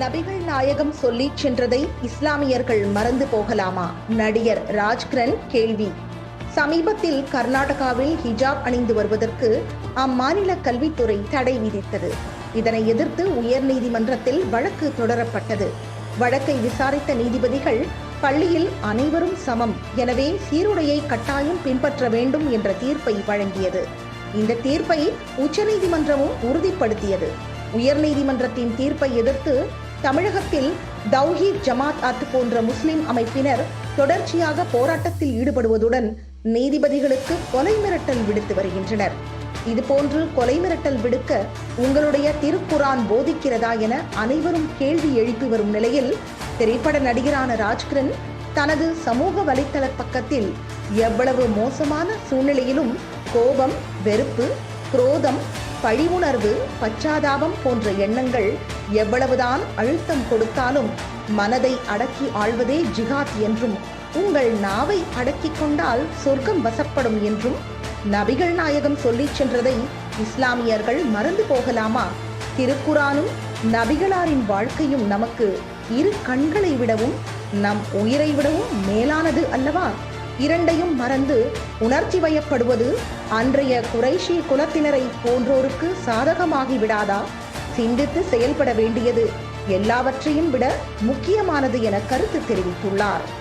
நபிகள் நாயகம் சொல்லி சென்றதை இஸ்லாமியர்கள் மறந்து போகலாமா? நடிகர் ராஜ்கிரண் கேள்வி. சமீபத்தில் கர்நாடகாவில் ஹிஜாப் அணிந்து வருவதற்கு அம்மாநில கல்வித்துறை தடை விதித்தது. இதனை எதிர்த்து உயர்நீதிமன்றத்தில் வழக்கு தொடரப்பட்டது. வழக்கை விசாரித்த நீதிபதிகள் பள்ளியில் அனைவரும் சமம் எனவே சீருடையை கட்டாயம் பின்பற்ற வேண்டும் என்ற தீர்ப்பை வழங்கியது. இந்த தீர்ப்பை உச்சநீதிமன்றமும் உறுதிப்படுத்தியது. உயர்நீதிமன்றத்தின் தீர்ப்பை எதிர்த்து தமிழகத்தில் தௌஹீத் ஜமாத் அத் போன்ற முஸ்லிம் அமைப்பினர் தொடர்ச்சியாக போராட்டத்தில் ஈடுபடுவதுடன் நீதிபதிகளுக்கு கொலை மிரட்டல் விடுத்து வருகின்றனர். இதுபோன்று கொலை மிரட்டல் விடுக்க உங்களுடைய திருக்குரான் போதிக்கிறதா என அனைவரும் கேள்வி எழுப்பி வரும் நிலையில் திரைப்பட நடிகரான ராஜ்கிரண் தனது சமூக வலைத்தள பக்கத்தில் எவ்வளவு மோசமான சூழ்நிலையிலும் கோபம் வெறுப்பு குரோதம் பழிவுணர்வு பச்சாதாபம் போன்ற எண்ணங்கள் எவ்வளவுதான் அழுத்தம் கொடுத்தாலும் மனதை அடக்கி ஆள்வதே ஜிகாத் என்றும் உங்கள் நாவை அடக்கிக் கொண்டால் சொர்க்கம் வசப்படும் என்றும் நபிகள் நாயகம் சொல்லிச் சென்றதை இஸ்லாமியர்கள் மறந்து போகலாமா? திருக்குறானும் நபிகளாரின் வாழ்க்கையும் நமக்கு இரு கண்களை விடவும் நம் உயிரை விடவும் மேலானது அல்லவா? இரண்டையும் மறந்து உணர்ச்சி வயப்படுவது அன்றைய குறைஷி குலத்தினரை போன்றோருக்கு சாதகமாகி விடாதா சிந்தித்து செயல்பட வேண்டியது. எல்லாவற்றையும் விட முக்கியமானது என கருத்து தெரிவித்துள்ளார்.